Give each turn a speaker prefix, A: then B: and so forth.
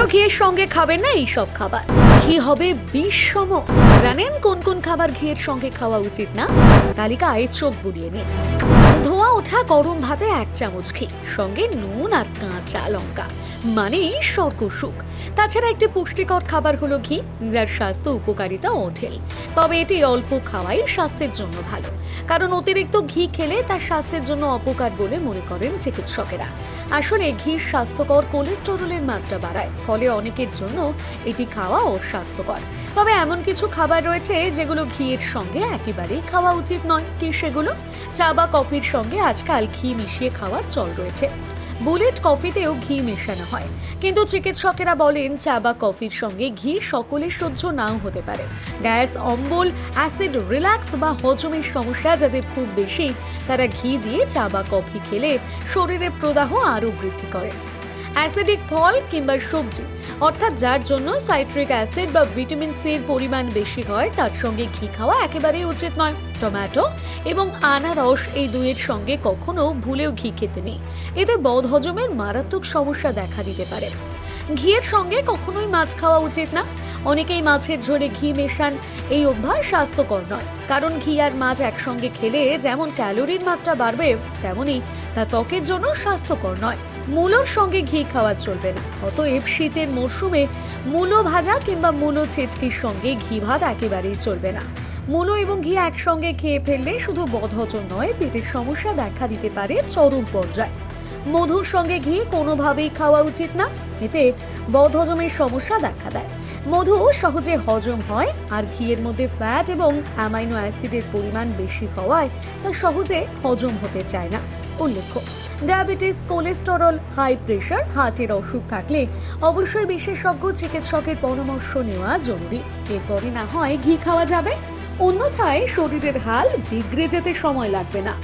A: ভুলেও ঘিয়ের সঙ্গে খাবেন না এইসব খাবার। ঘি হবে বিষম। জানেন কোন কোন খাবার ঘিয়ের সঙ্গে খাওয়া উচিত না? তালিকা আয়ের চোখ বুড়িয়ে নিন। ধোঁয়া ওঠা গরম ভাতে এক চামচ ঘি, সঙ্গে নুন আর কাঁচা লঙ্কা। মানে স্বর্গসুখ। তাছাড়া একটি পুষ্টিকর খাবার হলো ঘি, যার স্বাস্থ্য উপকারিতা অঢেল। তবে এটি অল্প খাওয়াই স্বাস্থ্যের জন্য ভালো। কারণ অতিরিক্ত ঘি খেলে তার স্বাস্থ্যের জন্য অপকার বলে মনে করেন চিকিৎসকেরা। আসলে ঘি স্বাস্থ্যকর কোলেস্টেরলের মাত্রা বাড়ায়, ফলে অনেকের জন্য এটি খাওয়া অস্বাস্থ্যকর। তবে এমন কিছু খাবার রয়েছে যেগুলো ঘিয়ের সঙ্গে একেবারেই খাওয়া উচিত নয়। কি সেগুলো? চা বা কফির সঙ্গে আজকাল ঘি মিশিয়ে খাওয়ার চল রয়েছে। বুলেট কফিতেও ঘি মেশানো হয়। কিন্তু চিকিৎসকেরা বলেন চা বা কফির সঙ্গে ঘি সকলের সহ্য নাও হতে পারে। গ্যাস, অম্বল, অ্যাসিড, রিল্যাক্স বা হজমের সমস্যা যাদের খুব বেশি, তারা ঘি দিয়ে চা বা কফি খেলে শরীরের প্রদাহ আরও বৃদ্ধি করে। অ্যাসিডিক ফল কিংবা সবজি অর্থাৎ যার জন্য সাইট্রিক অ্যাসিড বা ভিটামিন সি এর পরিমাণ বেশি হয়, তার সঙ্গে ঘি খাওয়া একেবারেই উচিত নয়। টমেটো এবং আনারস এই দুইয়ের সঙ্গে কখনো ভুলেও ঘি খেতে নেই। এতে বদহজমের মারাত্মক সমস্যা দেখা দিতে পারে। ঘিয়ের সঙ্গে কখনোই মাছ খাওয়া উচিত না। অনেকেই মাছের ঝোলে ঘি মেশান, এই অভ্যাস স্বাস্থ্যকর নয়। কারণ ঘি আর মাছ একসঙ্গে খেলে যেমন ক্যালোরির মাত্রা বাড়বে তেমনই তা ত্বকের জন্য স্বাস্থ্যকর নয়। মূলোর সঙ্গে ঘি খাওয়া চলবে না। অতএব শীতের মরশুমে মূলো ভাজা কিংবা মূলো ছেচকির সঙ্গে ঘি ভাত একেবারেই চলবে না। মূলো এবং ঘি একসঙ্গে খেয়ে ফেললে শুধু বদহজম নয়, পেটের সমস্যা দেখা দিতে পারে চরম পর্যায়ে। মধুর সঙ্গে ঘি কোনোভাবেই খাওয়া উচিত না, এতে বদহজমের সমস্যা দেখা দেয়। মধু সহজে হজম হয়, আর ঘিয়ের মধ্যে ফ্যাট এবং অ্যামাইনো অ্যাসিডের পরিমাণ বেশি হওয়ায় তা সহজে হজম হতে চায় না। উল্লেখ্য, ডায়াবেটিস, কোলেস্টেরল, হাই প্রেশার, হার্টের অসুখ থাকলে অবশ্যই বিশেষজ্ঞ চিকিৎসকের পরামর্শ নেওয়া জরুরি। এরপরে না হয় ঘি খাওয়া যাবে, অন্যথায় শরীরের হাল বিগড়ে যেতে সময় লাগবে না।